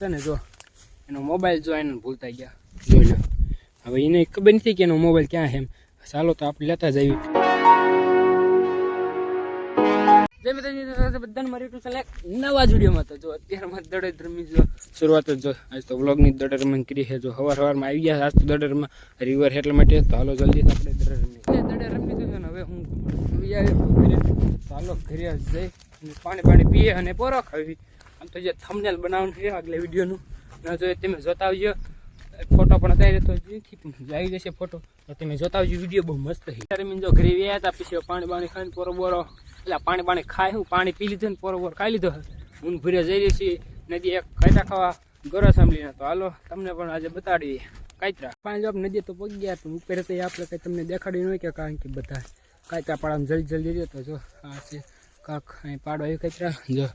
છે ને જો એનો મોબાઈલ જો એને ભૂલતા ગયા. જોઈ હવે એને ખબર નથી કે એનો મોબાઈલ ક્યાં છે એમ. ચાલો તો આપણે લેતા જઈએ. જય માતાજી બધાને મારી યુટ્યુબ ચેનલ નવા વિડીયોમાં તો જો અત્યારમાં દડે રમી જો શરૂઆત જ જો આજ તો વ્લોગની દડે રમણ કરી છે. જો સવાર સવારમાં આવી ગયા આજ તો દડે રમવા. રિવર એટલા માટે. તો હાલો જલ્દી આપણે દડે રમી દડે રમી દીધું ને હવે હું આવી આવ્યો ઘરે જઈ પાણી પાણી પીએ અને પોરો ખાવી. આમ તો જે થમનેલ બનાવવાનું છે, આગલે વિડીયોનું. ન જોઈએ તમે જોતા આવજો. ફોટો પણ અત્યારે તો આવી જશે ફોટો તો તમે જોતા આવજો, વીડિયો બહુ મસ્ત છે. ત્યારે મેં જો ઘરે વ્યા હતા, પછી પાણી પાણી ખાઈને પોરો બોરો. એટલે પાણી પાણી ખાય હું, પાણી પી લીધું ને પોરો બોરો ખાઈ લીધો. હું ભૂરે જઈ રહી છીએ. નદી એક ખાઈતા ખાવા ગોરા સાંભળીને તો હાલો, તમને પણ આજે બતાડીએ. કાયતરા. પાણી જો નદી તો પગી ગયા, પણ ઉપર તો આપણે કંઈ તમને દેખાડી ન હોય કે કારણ કે બધા કાયત્રા પાડામાં જલ્દી જલ્દી રહ્યો જો આ છે કાંક અહીં પાડો એ કાયત્રા. જો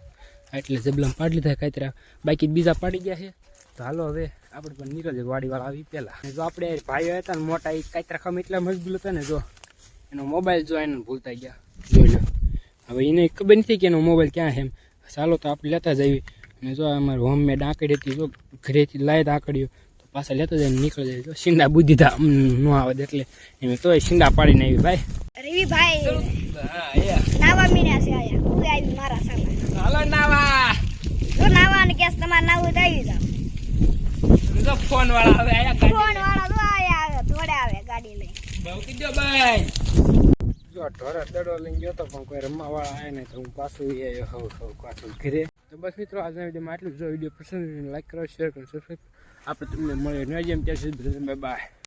એટલે જબલામ પાડી લીધા કાયત્રા. બાકી બીજા પાડી ગયા છે. તો હાલો હવે આપણે પણ નીરજ વાડીવાળા આવી પહેલા જો આપણે ભાઈઓ હતા ને મોટા એ કાંઈ ખાવામાં એટલા મજબૂત હતા ને જો. એનો મોબાઈલ જો એને ભૂલતા ગયા. જોઈ લો. હવે એને ખબર નથી કે એનો મોબાઈલ ક્યાં છે એમ. ચાલો તો આપણે લેતા જઈએ. અને જો અમારે હોમ મેડ આંકડી હતી જો ઘરેથી લાય આંકડીઓ તો પાછા લેતા જાય નીકળી જાય જો શીંડા બુદ્ધિ થા ન આવે એટલે એમ. તોય શીંડા પાડીને આવી ભાઈ. રવિ ભાઈ હા એ. નાવા મીના છે આયા હું આવી મારા સામે હાલો નાવા જો ને તમારે નાવું તો આવી ફોન વાળા હવે આયા ફોન વાળા તો આયા આવે થોડે આવે ગાડી લઈ બહુ કીધો ભાઈ. જો ઢોરા દડો લઈને ગયો તો પણ કોઈ રમવા વાળા આવે ને તો હું પાછું એ આવ્યો હવ હવ પાછું ઘરે. તો બસ મિત્રો આજના વિડીયોમાં આટલું જ. વીડિયો પસંદ લાઈક કરો શેર કરો સબસ્ક્રાઈબ આપણે તમને મળીએ ન જેમ ત્યાં સુધી બાય બાય